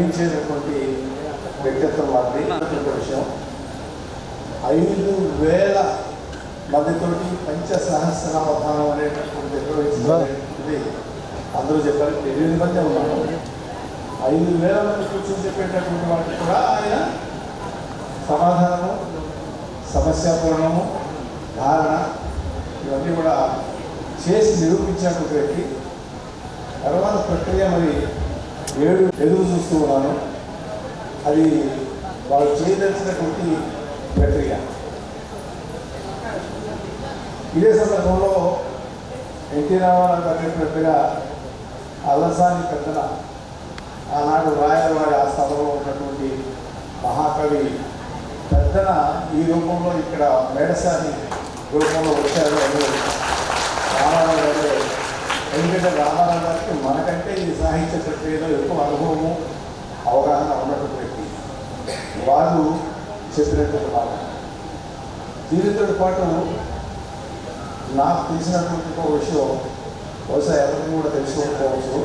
గర్వించేటటువంటి వ్యక్తిత్వం వారిది విషయం. ఐదు వేల మందితోటి పంచ సహస్రావధానం అనేటటువంటి నిర్వహించింది అందరూ చెప్పారు ఎనిమిది మంది ఉన్నారు ఐదు వేల మంది కూర్చొని చెప్పేటటువంటి వాటికి కూడా ఆయన సమాధానము సమస్యాపూర్ణము ధారణ ఇవన్నీ కూడా చేసి నిరూపించినటువంటి వ్యక్తి. తర్వాత ప్రక్రియ మరి ఏడు ఎదురు చూస్తూ ఉన్నాను. అది వాళ్ళు చేయదలిచినటువంటి ప్రక్రియ. ఇదే సందర్భంలో ఎన్టీ రామారావు గారు చెప్పినట్టుగా అల్లసాని పెద్దన ఆనాడు రాయలవాడి ఆ స్థలంలో ఉన్నటువంటి మహాకవి పెద్దన ఈ రూపంలో ఇక్కడ మేడసాని రూపంలో వచ్చారు. అని ఎందుకంటే రామారావు గారికి మనకంటే ఈ సాహిత్య ప్రక్రియలో ఎక్కువ అనుభవము అవగాహన ఉన్నటువంటి వ్యక్తి. వారు చెప్పినటువంటి మాట. దీనితో పాటు నాకు తెలిసినటువంటి ఒక విషయం బహుశా ఎవరికి కూడా తెలుసుకోకపోవచ్చు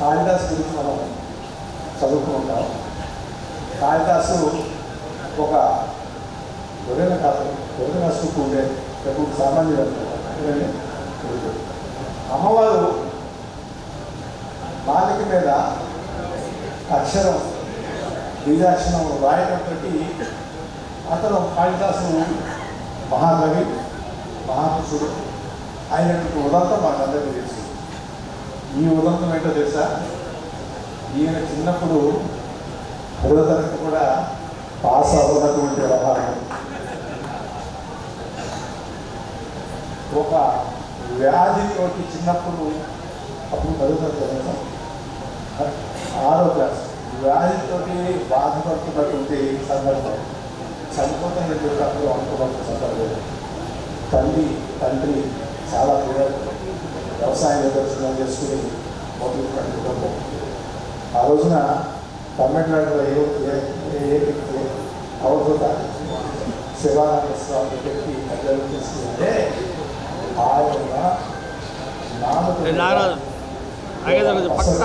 కాళిదాస్ గురించి మనం చదువుకుంటాం. కాళిదాసు ఒక గొర్రెల కాదు గొర్రెల సుఖం ఉండే తెలుగు సామాన్యుడు అనుకుంటాం. అమ్మవారు బాలిక మీద అక్షరం బీజాక్షరం రాయడంతో అతను కాళిదాసు మహాకవి మహాపురుషుడు. అయినటువంటి ఉదంతం మాకందరికీ తెలుసు. ఈ ఉదంతం ఏంటో తెలుసా? ఈయన చిన్నప్పుడు పదవ కూడా పాస్ అవ్వనటువంటి వ్యవహారం. ఒక వ్యాధితోటి చిన్నప్పుడు అప్పుడు పదవ కదా? ఆరో క్లాస్. వ్యాధితోటి బాధపడుతున్నటువంటి సందర్భం. చనిపోతున్నటువంటి అప్పుడు అనుకున్న సందర్భం తల్లి తండ్రి చాలా పిల్లలు వ్యవసాయ దర్శనం చేసుకుని మొదలుపెట్టిన కుటుంబం. ఆ రోజున తమిళనాడులో ఏ ఏ- ఏ అవధూత శివానంద స్వామి పెట్టి పెద్దలు తీసుకుంటే ఆయన నాగరాజు, పక్క.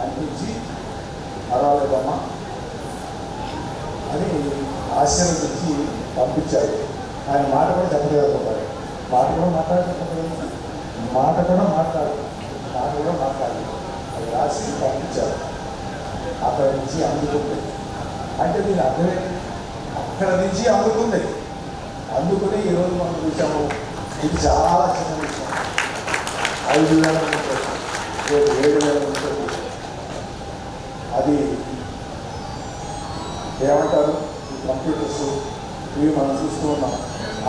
అనిపించి అని ఆశీర్వదించి పంపించారు ఆయన మాట కూడా చెప్పలేకపోతారు మాట కూడా మాట్లాడలేదు మాట కూడా మాట్లాడు మాట కూడా మాట్లాడు అది రాసి పంపించారు అక్కడ నుంచి అందుకుంది అంటే దీని అర్థమే అక్కడ నుంచి అందుకుంది అందుకుని ఈరోజు మనం చూసాము ఇది చాలా చిన్న విషయం. ఐదు వేల ఉంటుంది రేపు ఏడు వేల ఉంటుంది అది ఏమంటారు? ఈ కంప్యూటర్స్ ఇవి మనం చూస్తూ ఉన్నాం.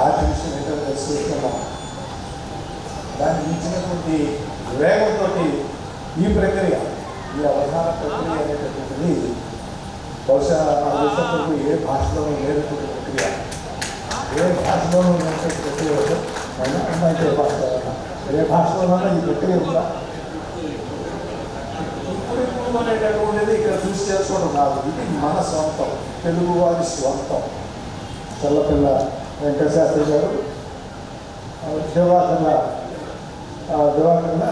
ఆర్టిఫిషియల్ ఇంటెలిజెన్స్ చూస్తున్నాం దాన్ని ఇచ్చినటువంటి వేగంతో ఈ ప్రక్రియ ఈ అవధాన ప్రక్రియ అనేటటువంటిది బహుశా ఏ భాషలోనూ లేనటువంటి ప్రక్రియ. ఏ భాషలోనూ ఉన్నటువంటి అయినా అమ్మాయితో భాష ఏ భాషలోనైనా ఈ ఉందా? ఇప్పుడు అనేటటువంటిది ఇక్కడ చూసి చేసుకోవడం కాదు. ఇది మన స్వంతం. తెలుగు వారి స్వంతం. చల్లపిల్ల వెంకటశాస్త్రి గారు దివాకర్ల ఆ, దివాకర్ల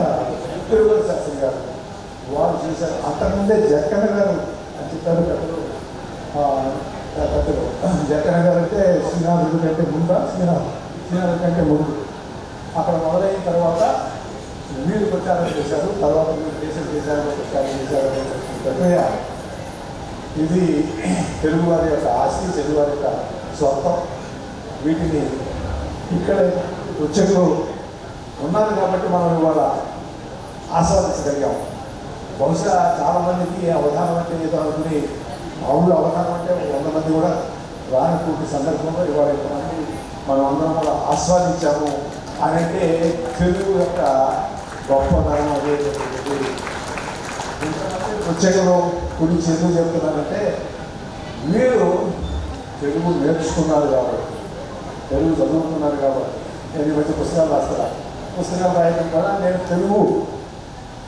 తిరుమల శాస్త్రి గారు. వారు చూశారు. అంతకుముందే జక్కన్న గారు అని చెప్పారు కదా. కథలు పెద్దలు జక్కన్న గారు అంటే శ్రీనాథుడి కంటే ముందా శ్రీనాథ్ శ్రీనాథుడి కంటే ముందు అక్కడ మొదలైన తర్వాత వీళ్ళు ప్రచారం చేశారు. తర్వాత వీళ్ళు దేశం చేశారు ప్రచారం చేశారు. ప్రక్రియ ఇది తెలుగువారి యొక్క ఆస్తి తెలుగువారి యొక్క స్వంతం వీటిని ఇక్కడ ఉచ్చకులు ఉన్నారు కాబట్టి మనం ఇవాళ ఆస్వాదించగలిగాం బహుశా చాలామందికి అవధానం అంటే ఏదో అనుకుని మామూలు అవధానం అంటే వంద మంది కూడా రానటువంటి సందర్భంలో ఇవాళ ఇంతమంది మనం అందరం కూడా ఆస్వాదించాము అని అంటే తెలుగు యొక్క గొప్పతనం అనేటటువంటిది ప్రత్యేకంలో గురించి ఎందుకు చెప్తున్నానంటే మీరు తెలుగు నేర్చుకున్నారు కాబట్టి తెలుగు చదువుకున్నారు కాబట్టి. నేను ఈ మధ్య పుస్తకాలు రాస్తారా పుస్తకాలు రాయడం ద్వారా నేను తెలుగు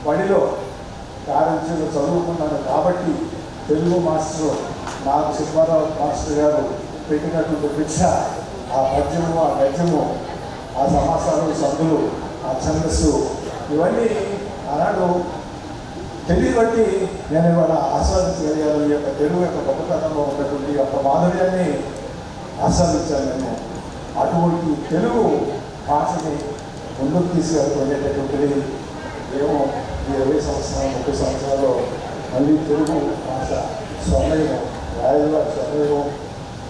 బడిలో ప్రారంభించలో చదువుకున్నాను కాబట్టి తెలుగు మాస్టర్ నాకు సుబ్బారావు మాస్టర్ గారు పెట్టినటువంటి భిక్ష ఆ పద్యము ఆ గద్యము ఆ సమాసాలు సందులు ఆ ఛందస్సు ఇవన్నీ ఆనాడు తెలుగు బట్టి నేను ఇవాళ ఆస్వాదించగలిగాను ఈ యొక్క తెలుగు యొక్క గొప్పతనంలో ఉన్నటువంటి ఈ యొక్క మాధుర్యాన్ని ఆస్వాదించాను నేను. అటువంటి తెలుగు భాషని ముందుకు తీసుకెళ్ళిపోయేటటువంటిది ఏమో ఈ ఇరవై సంవత్సరాలు ముప్పై సంవత్సరాలు మళ్ళీ తెలుగు భాష స్వర్ణయుగం రాయలవారి స్వర్ణయుగం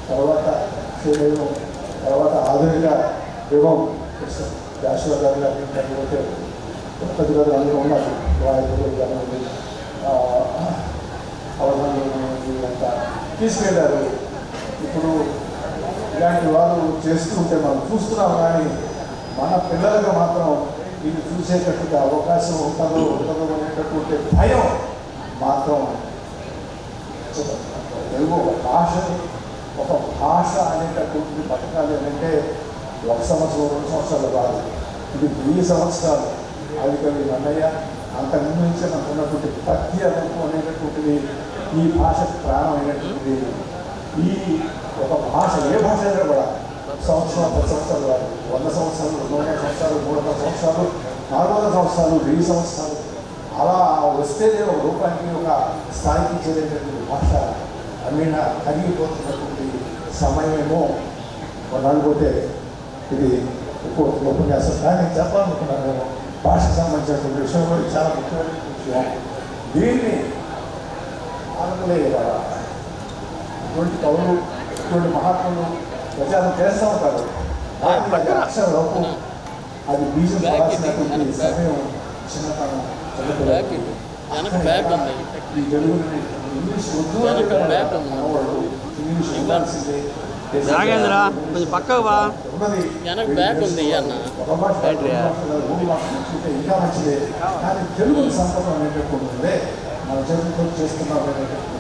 తర్వాత క్షీరయుగం తర్వాత ఆధునిక యుగం జాషువా గారు గారు లేకపోతే తిరుపతి గారు అందరూ ఉన్నారు రాయలు గారు అవధానం అంతా తీసుకెళ్ళారు ఇప్పుడు ఇలాంటి వారు చేస్తూ ఉంటే మనం చూస్తున్నాం కానీ మన పిల్లలకు మాత్రం ఇది చూసేటట్టుగా అవకాశం ఉంటుందో ఉండదో అనేటటువంటి భయం మాత్రం చూడండి. తెలుగు ఒక భాషని ఒక భాష అనేటటువంటి పథకాలు ఏంటంటే ఒక సంవత్సరం రెండు సంవత్సరాలు కాదు ఇది వెయ్యి సంవత్సరాలు అది కవి అన్నయ్య అంతకుముందు మనకు ఉన్నటువంటి పద్య రూపం అనేటటువంటిది ఈ భాషకు ప్రాణమైనటువంటిది ఈ ఒక భాష ఏ భాష అయినా కూడా సంవత్సరం పది సంవత్సరాలు కాదు వంద సంవత్సరాలు రెండు వందల సంవత్సరాలు మూడు వందల సంవత్సరాలు నాలుగు వందల సంవత్సరాలు వెయ్యి సంవత్సరాలు అలా వస్తేనే ఒక రూపానికి ఒక స్థాయికి చేరేటటువంటి భాష అమ్మిన తగిలిపోతున్నటువంటి సమయమేమో పోతే ఇది ఎక్కువ ఉపన్యాసం. కానీ చెప్పాలనుకున్నాను నేను భాషకు సంబంధించినటువంటి విషయంలో ఇది చాలా ముఖ్యమైన విషయం. దీన్ని ఆనందలే ఇటువంటి కవులు ఇటువంటి మహాత్ములు ప్రచారం చేస్తూ ఉంటారు. కానీ అది బీజం పడాల్సినటువంటి బ్యాక్. సమయం చిన్నతనం. బ్యాక్ ఇటు. వెనక బ్యాక్ ఉంది. వెనక. బ్యాక్ ఉంది. నాగేంద్ర, కొంచెం పక్కకు వా. వెనక బ్యాక్ ఉంది అన్న.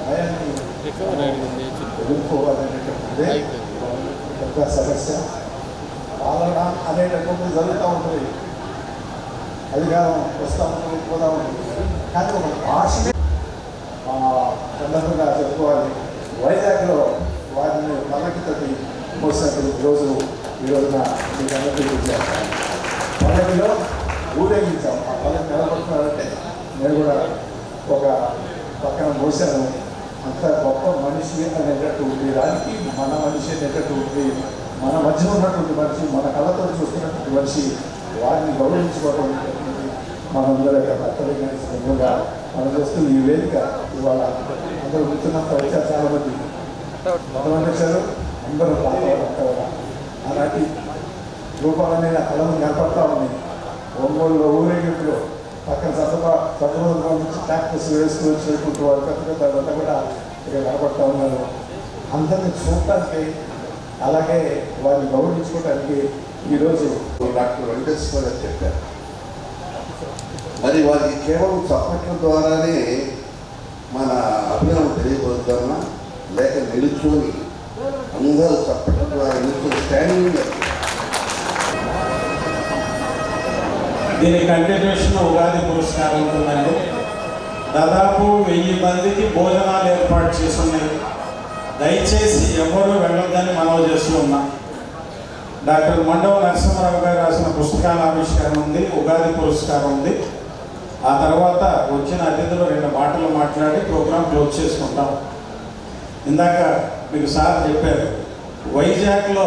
భయాన్ని రికవర్ అయింది సమస్య పాలన జరుగుతూ ఉంటుంది అధికారం వస్తూ ఉంటుంది కానీ ఒక భాషనే సందర్భంగా చెప్పుకోవాలి. వైజాగ్లో వారిని పల్లకితోటి మోసినటువంటి రోజు ఈ రోజున మీకు అందరికీ గుర్తుచేస్తాను పల్లకిలో ఊరేగించాం. ఆ పల్లకి నిలబడుతున్నారంటే నేను కూడా ఒక పక్కన మోసాను. అంత గొప్ప మనిషి అనేటటువంటి దానికి మన మనిషి అనేటటువంటి మన మధ్య ఉన్నటువంటి మనిషి మన కళ్ళతో చూస్తున్నటువంటి మనిషి వారిని గౌరవించుకోవటం మనందరూ యొక్క కర్తవ్యంగా మనం చేస్తూ ఈ వేదిక ఇవాళ అందరూ కూర్చున్నంత వచ్చారు చాలా మంది కొంతమంది వచ్చారు అందరూ పాత అలాంటి రూపాలన్నీ నా కళ్ళ ముందు కనపడతా ఉంది ఒంగోలులో ఊరేగింపులో పక్కన సతప సభలో నుంచి ట్రాక్టర్స్ వేస్తూ చేసుకుంటూ వారు పెద్ద పెద్ద వాళ్ళంతా కూడా ఇక్కడ కనపడతా ఉన్నారు అందరిని చూడటానికి అలాగే వారిని గౌరవించుకోవడానికి ఈరోజు డాక్టర్ వెంకటేశ్వర చెప్పారు. మరి వారికి కేవలం చప్పట్ల ద్వారానే మన అభినయం తెలియబోద్దామా లేక నిలుచుని అందరూ చప్పట్ల ద్వారా నిలుచుని స్టాండింగ్ దీని కంటిన్యూషన్ ఉగాది పురస్కారం ఉంటుందండి. దాదాపు వెయ్యి మందికి భోజనాలు ఏర్పాటు చేస్తున్నాయి దయచేసి ఎవరు వెళ్ళొద్దని మనవి చేస్తూ ఉన్నాం. డాక్టర్ మండవ నరసింహరావు గారు రాసిన పుస్తకాల ఆవిష్కరణ ఉంది ఉగాది పురస్కారం ఉంది. ఆ తర్వాత వచ్చిన అతిథులు రెండు మాటలు మాట్లాడి ప్రోగ్రాం క్లోజ్ చేసుకుంటాం. ఇందాక మీకు సార్ చెప్పారు వైజాగ్లో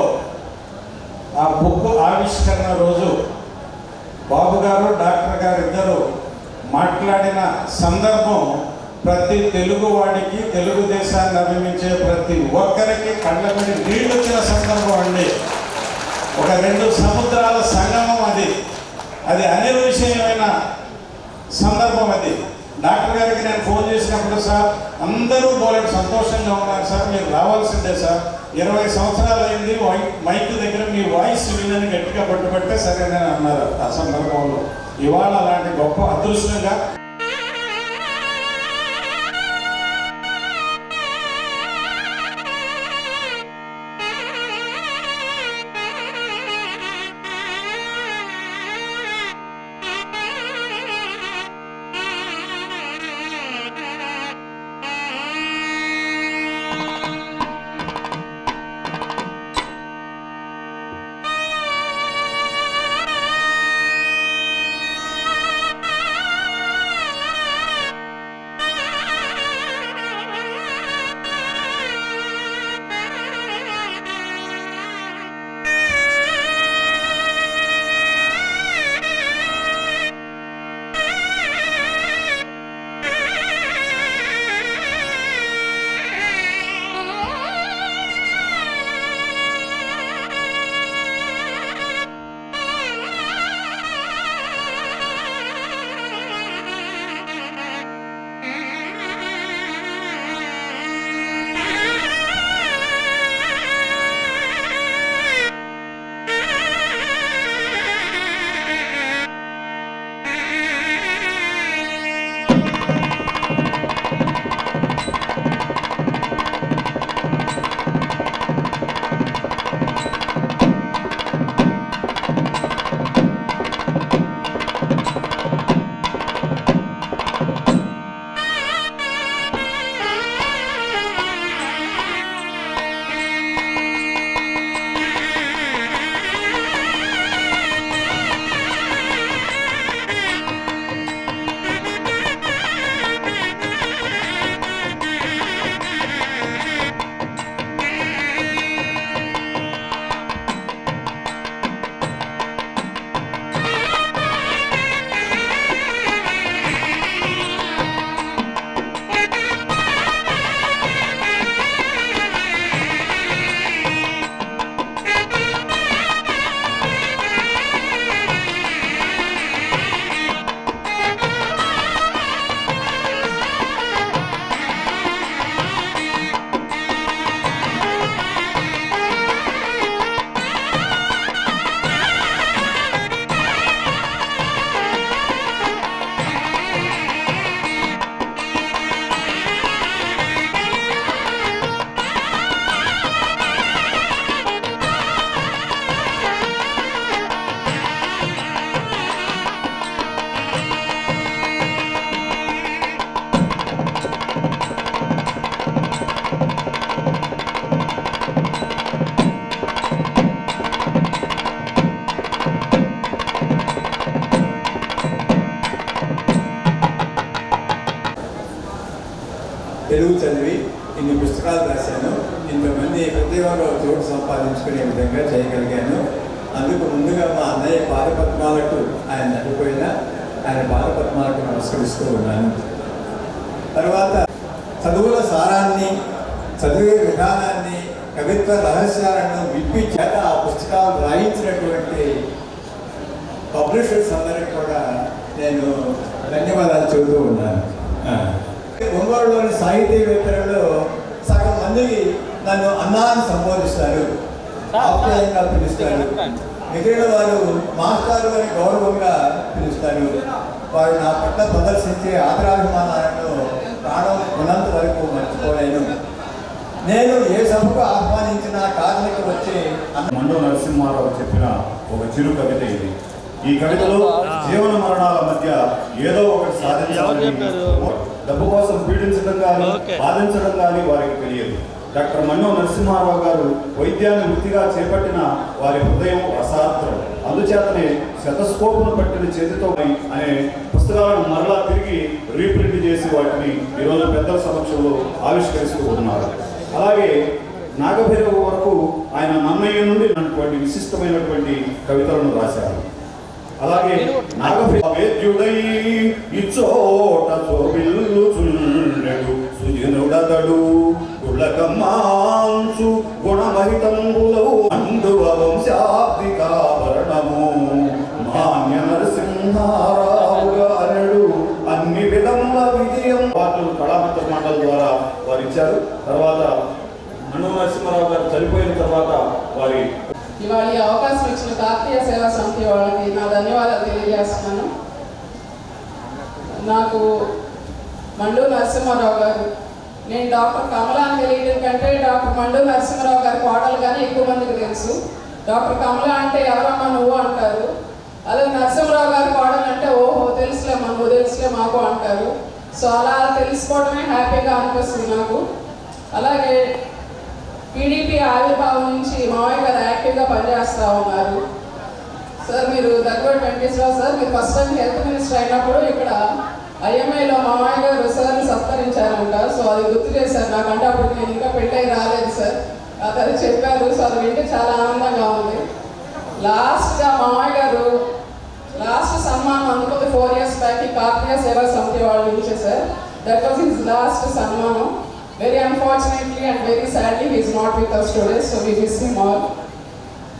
ఆ బుక్ ఆవిష్కరణ రోజు బాబు గారు డాక్టర్ గారు ఇద్దరు మాట్లాడిన సందర్భం ప్రతి తెలుగు వాడికి తెలుగుదేశాన్ని అభిమించే ప్రతి ఒక్కరికి కళ్ళబడి నీళ్ళు వచ్చిన సందర్భం అండి. ఒక రెండు సముద్రాల సంగమం అది. అది అనిర్విషయమైన సందర్భం అది. డాక్టర్ గారికి నేను ఫోన్ చేసినప్పుడు సార్ అందరూ బోలెడు సంతోషంగా ఉన్నారు సార్ మీరు రావాల్సిందే సార్. ఇరవై సంవత్సరాలు అయింది మైక్ దగ్గర మీ వాయిస్ వినని గట్టిగా పట్టుబట్టే సరేనని అన్నారు ఆ సందర్భంలో. ఇవాళ అలాంటి గొప్ప అదృష్టంగా నేను ధన్యవాదాలు చెబుతూ ఉన్నాను. ఒంగోలులోని సాహితీవేత్తలలో సగం మంది నన్ను అన్నా అని సంబోధిస్తారు. ఆప్యాయంగా పిలుస్తారు. మిగిలిన వారు మాస్టారు అని గౌరవంగా పిలుస్తారు. వారు నా పట్ల ప్రదర్శించే ఆదరాభిమానాలను ప్రాణం ఉన్నంత వరకు మర్చిపోలేను. నేను ఏ సభకు ఆహ్వానించిన కారణకు వచ్చే అన్న మండు నరసింహారావు చెప్పిన ఒక చిరు కవిత ఇది. ఈ కవితలో జీవన మరణాల మధ్య ఏదో ఒకటి సాధించాలని? డబ్బు కోసం పీడించడం కానీ. బాధించడం కానీ వారికి తెలియదు డాక్టర్ మన్నో నరసింహారావు గారు వైద్యాన్ని వృత్తిగా చేపట్టిన వారి హృదయం అసార్థం అందుచేతనే శతస్కోపును పట్టిన చేతితో అనే పుస్తకాలను మరలా తిరిగి రీప్రింట్ చేసి వాటిని ఈరోజు పెద్దల సమక్షంలో ఆవిష్కరిస్తూ ఉన్నారు అలాగే నాగభైరవ వరకు ఆయన నన్నయ్య నుండి విశిష్టమైనటువంటి కవితలను రాశారు అలాగే నాగభైద్యుడై ఇచ్చోట శోభిల్లు చుండెడు సుజనుడతడు గుళ్ళకమ్మాంసు గుణమహితంబులవు అందువ వంశాబ్దికాభరణము మాన్య నరసింహారావు గారడు అన్ని విధముల విజయం పాటలు కళామిత్ర మండలి ద్వారా వారు ఇచ్చారు తర్వాత మన్ను నరసింహారావు గారు చనిపోయిన తర్వాత వారి ఇవాళ ఈ అవకాశం ఇచ్చిన కార్తీయ సేవా సమితి వాళ్ళకి నా ధన్యవాదాలు తెలియజేస్తున్నాను. నాకు మండు నరసింహారావు గారు నేను డాక్టర్ కమలాని తెలియడం కంటే డాక్టర్ మండు నరసింహారావు గారి కోడలు కానీ ఎక్కువ మందికి తెలుసు. డాక్టర్ కమల అంటే ఎవరమ్మా నువ్వు అంటారు. అదే నరసింహరావు గారి కోడలు అంటే ఓహో తెలుసులేమ్మా నువ్వు తెలుసులే మాకు అంటారు. సో అలా తెలుసుకోవడమే హ్యాపీగా అనిపిస్తుంది నాకు. అలాగే టీడీపీ ఆవిర్భావం నుంచి మావయ్య గారు యాక్టివ్గా పనిచేస్తూ ఉన్నారు. సార్ మీరు దగ్గర వెంకటేశ్వరరావు సార్ మీరు ఫస్ట్ టైం హెల్త్ మినిస్టర్ అయినప్పుడు ఇక్కడ ఐఎంఐలో మామయ్య గారు సార్ని సత్కరించారంట. సో అది గుర్తు చేశారు. నాకంటే అప్పుడు నేను ఇంకా పెళ్ళై రాలేదు సార్. అతను చెప్పారు. సో అది వింటే చాలా ఆనందంగా ఉంది. లాస్ట్గా మామయ్య గారు లాస్ట్ సన్మానం అనుకుంది. ఫోర్ ఇయర్స్ బ్యాక్ కార్తీయ సేవా సమితి వాళ్ళు నుంచే sir that was his last సన్మానం. Very unfortunately and very sadly he's not with us today so we miss him all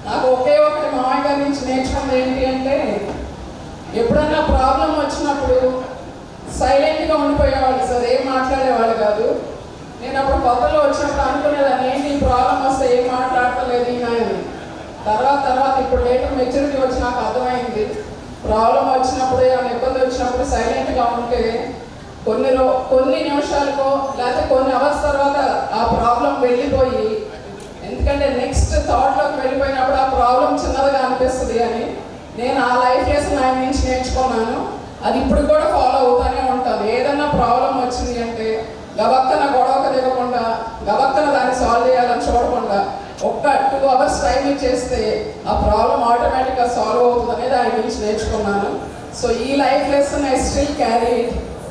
నాకు ఒకే ఒకటి మామయ్య గారి నుంచి నేర్చుకుంది ఏంటి అంటే ఎప్పుడన్నా ప్రాబ్లం వచ్చినప్పుడు సైలెంట్గా ఉండిపోయేవాళ్ళు సార్ ఏం మాట్లాడేవాళ్ళు కాదు. నేను అప్పుడు కొత్తలో వచ్చినప్పుడు అనుకునేదాన్ని ఏంటి ప్రాబ్లం వస్తే ఏం మాట్లాడతలేదు ఈయన అని. తర్వాత తర్వాత ఇప్పుడు లేటర్ మెచ్యూరిటీ వచ్చి నాకు అర్థమైంది. ప్రాబ్లం వచ్చినప్పుడు ఏమైనా ఇబ్బంది వచ్చినప్పుడు సైలెంట్గా ఉంటే కొన్ని కొన్ని నిమిషాలకో లేకపోతే కొన్ని అవర్స్ తర్వాత ఆ ప్రాబ్లం వెళ్ళిపోయి ఎందుకంటే నెక్స్ట్ థాట్లోకి వెళ్ళిపోయినప్పుడు ఆ ప్రాబ్లం చిన్నదిగా అనిపిస్తుంది అని నేను ఆ లైఫ్ లెసన్ ఆయన నుంచి నేర్చుకున్నాను. అది ఇప్పుడు కూడా ఫాలో అవుతూనే ఉంటాను ఏదన్నా ప్రాబ్లం వచ్చింది అంటే గవక్కన గొడవకు దిగకుండా గవక్కన దాన్ని సాల్వ్ చేయాలని చూడకుండా ఒక్క టూ అవర్స్ టైం ఇచ్చేస్తే ఆ ప్రాబ్లం ఆటోమేటిక్గా సాల్వ్ అవుతుంది అనేది ఆయన నుంచి నేర్చుకున్నాను. సో ఈ life lesson I still carry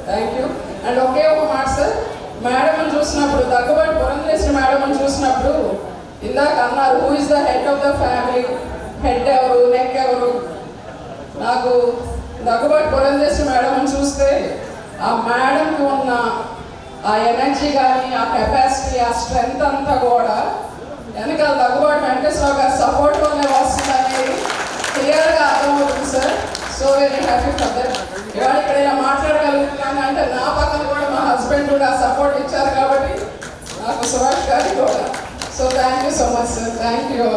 thank you and ఒకే ఒక మాట సార్ మేడం చూసినప్పుడు దగ్గుబాటు పురంధరేశ్వరి మేడం చూసినప్పుడు ఇందాక అన్నారు who is the head of the family head ఎవరు? నెక్ ఎవరు? నాకు దగ్గుబాటు పురంధరేశ్వరి మేడం చూస్తే ఆ మేడంకి ఉన్న ఆ ఎనర్జీ కానీ ఆ కెపాసిటీ ఆ స్ట్రెంగ్త్ అంతా కూడా వెనకాల దగ్గుబాటు వెంకటేశ్వర గారి సపోర్ట్లోనే వస్తుంది అనేది క్లియర్గా అర్థమవుతుంది sir so very happy for that ఇవాళ ఇక్కడ ఇలా మాట్లాడగలుగుతున్నాను అంటే నా పక్కన కూడా మా హస్బెండ్ కూడా సపోర్ట్ ఇచ్చారు కాబట్టి నాకు సుభాష్ గారికి కూడా. So thank you so much sir thank you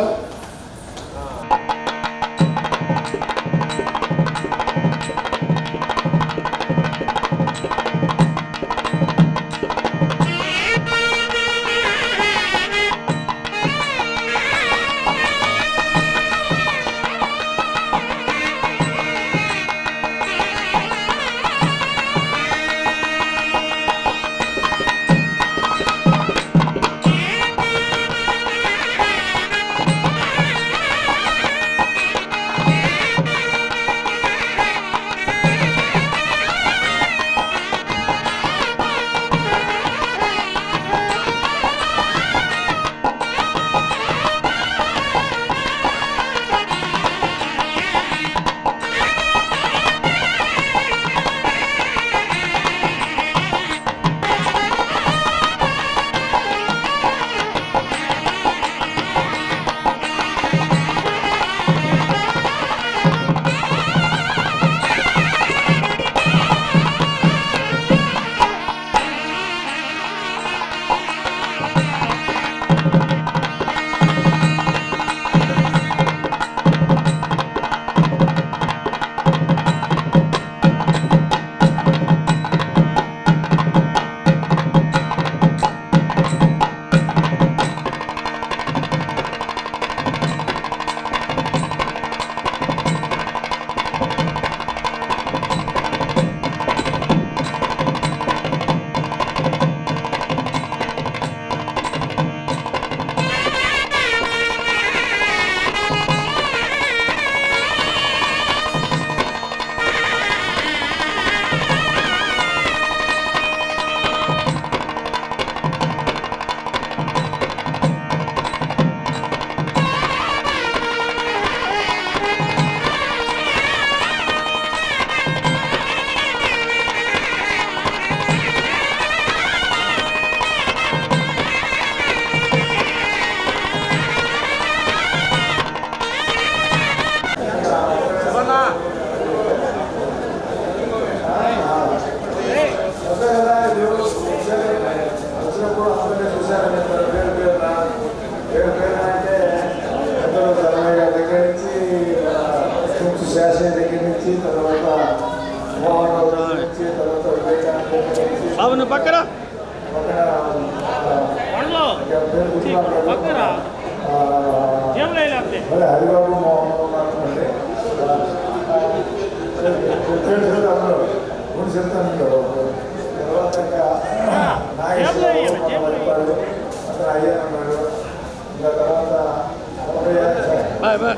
కుంచు శాసయ్య దగ్గర నుంచి తర్వాత మోహన్ రావు నుంచి తర్వాత వివేకానంద దగ్గర నుంచి నువ్వు పక్కన. హరిబాబు మోహన్ రావు పేరు అందరూ మూడు చెప్తాను తర్వాత ఇంకా నాగేశ్వరరావు అతను అయ్యా అన్నాడు ఇంకా తర్వాత ఒకటే బాయ్ బాయ్.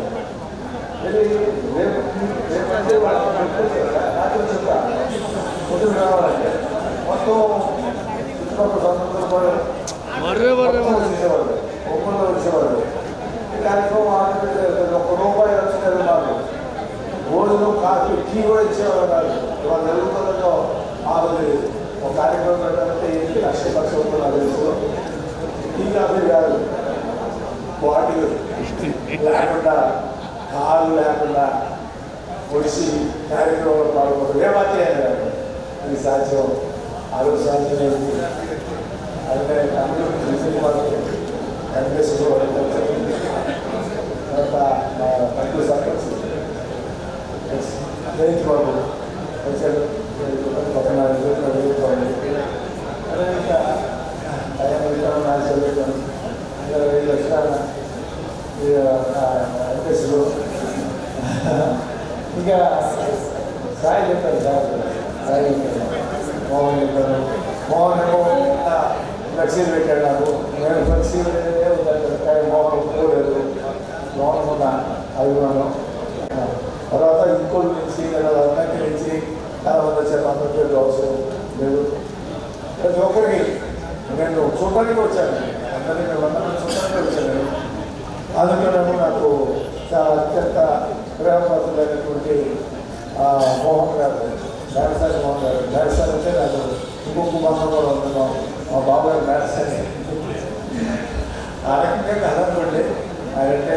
మొత్తం వర్రే వర్రే వర్రే వచ్చేవాళ్ళు ఒక్కళ్ళు వచ్చేవాళ్ళు ఈ కార్యక్రమం ఆడపిల్ల ఒక రూపాయి వచ్చినది మాకు రోజులు కాఫీ టీ కూడా ఇచ్చేవాళ్ళు కాదు ఇవాళ జరుగుతుందో ఆవిడ ఒక కార్యక్రమం పెట్టాలంటే ఏంటి లక్ష లక్ష రూపాయలు తెలుసు టీ కాఫీ కాదు బాటిల్ లేకుండా కాలు లేకుండా వచ్చి కార్యక్రమంలో పాల్గొనడం ఏమాత్రం ఇది సాధ్యం ఆ రోజు సాధ్యమైంది అంటే అందరూ తెలిసిన వాళ్ళు వెంకటేశ్వర వాళ్ళు తర్వాత మా పంతులు సర్పంచ్ జయంత్ బాబు వచ్చాడు పక్కన వెళ్ళిపోవాలి అదే ఇంకా ఆయన విధానం నాకు చదువుతాను ఇంకా ఐదు లక్షల వెంకటేశ్వరు ఇంకా సాయి చెప్పారు సార్. సాయి చెప్పారు. మోహన్ చెప్పారు. మోహన్ ఏమో ఫ్లెక్సీలు పెట్టాడు నాకు. నేను ఫ్లెక్సీలు కానీ మోహన్ ఒప్పుకోలేదు. మోహన్ ఉన్న అభిమానం. తర్వాత ఇంకోటి నుంచి అందరికీ నుంచి చాలా మంది వచ్చారు. అందరి పేరు అవసరం లేదు. ప్రతి ఒక్కరికి నేను చూడడానికి వచ్చాను. అందరినీ మేము అందరం చూడడానికి వచ్చాను అందుకనే నాకు చాలా అత్యంత ప్రేమపడుతున్నటువంటి మోహన్ గారు మ్యారసాని మోహన్ గారు మ్యారసాని అంటే నాకు ఇంకొక బంధం కూడా ఉంటున్నాం మా బాబాయ్ మ్యారసాని ఆ రకంగా అదనుకోండి ఆయనంటే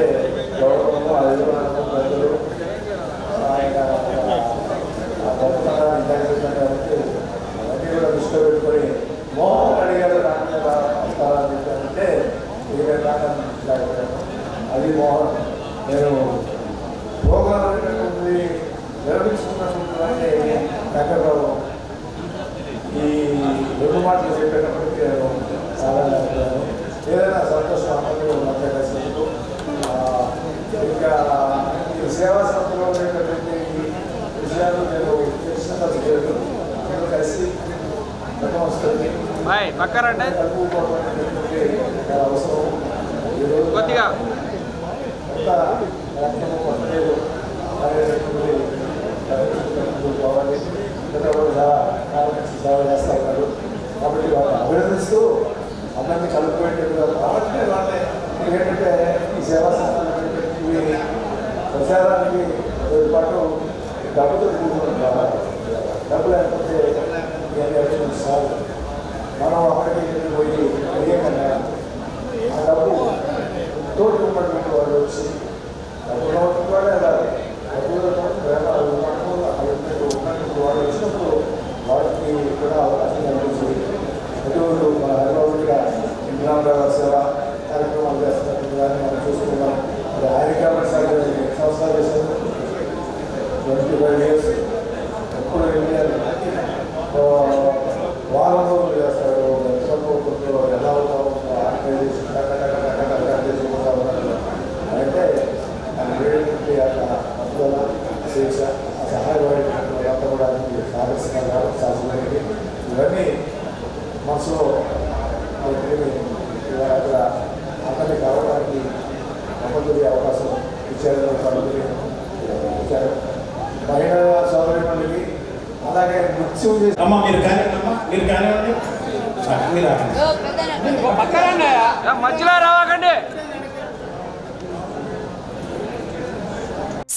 గౌరవము అభిమానము ప్రజలు ఆయన గొప్పతనాన్ని ఇంటారు కాబట్టి అవన్నీ కూడా దృష్టిలో పెట్టుకొని మోహన్ అడిగారు నాకు మీద వస్తారని చెప్పారంటే ఇక అది మోహన్ నేను అనేటటువంటి విరమించుకున్నటువంటి వెంకటరావు ఈ రెండు మాటలు చెప్పేటప్పటికి చాలా. ఏదైనా సంతోషం అందరూ ఇంకా సేవా సంస్థలో ఉండేటటువంటి విషయాలు నేను లేదు నేను కలిసి వస్తుంది పక్కరంటే అవసరం కొద్దిగా కొత్త కార్యక్రమం కొట్టలేదు అనేటటువంటి కార్యక్రమం పోవాలి మిగతా కూడా చాలా కాలం నుంచి సేవ చేస్తా ఉన్నారు కాబట్టి వాళ్ళని అభినందిస్తూ అందరినీ కలుపుకునేట్టుగా కాబట్టి వాళ్ళని ఏంటంటే ఈ సేవా సంస్థలు ప్రచారానికి పాటు డబ్బుతో కూడుకుంటారు డబ్బు లేకపోతే ఇవన్నీ అభివృద్ధి మనం అక్కడికి ఇక్కడికి పోయి తెలియకుండా ఆ డబ్బు తోటి ఉన్నటువంటి వాళ్ళు వచ్చి డబ్బు ఉన్నటువంటి వాళ్ళే వెళ్ళాలి డబ్బు ఉన్నటువంటి ప్రేమ ఉన్నప్పుడు అక్కడ ఉన్నటువంటి వాళ్ళు వచ్చినప్పుడు వాళ్ళకి కూడా అవకాశం కల్పించి ఎటువంటి మన హైదరాబాద్గా ఇంద్రాంధ్ర సేవ కార్యక్రమాలు చేస్తున్నటువంటి దాన్ని మనం చూసుకున్నాం అది ఆయన కాబట్టి సార్ ఎన్ని సంవత్సరాలు చేశారు ట్వంటీ ఫైవ్ ఇయర్స్ ఎప్పుడు వెళ్ళారు వారం రోజులు చేస్తారు ఎప్పుడు ఎలా అవుతావు ఆర్గనైజేషన్ చేసుకుంటా ఉన్నారు అంటే ఆయన వేడికి అట్లా పట్టుదల శిక్ష ఆ సహాయపడేటువంటి అంతా కూడా ఆయనకి సాధిస్తున్నారు కాబట్టి శాస్త్రానికి ఇవన్నీ మనసులో పెట్టుకుని ఇవాళ అక్కడ అతన్ని కలవడానికి అమ్మకి అవకాశం ఇచ్చారు కాబట్టి ఇచ్చారు మహిళా సోదరి అలాగే నృత్యం చేసి అమ్మ మీరు కానివ్వండి అమ్మా. మీరు కానివ్వండి. మీరు మధ్యలో రావకండి.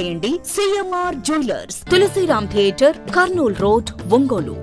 చేయండి. CMR jewellers Tulasiram theatre Kurnool road Ongole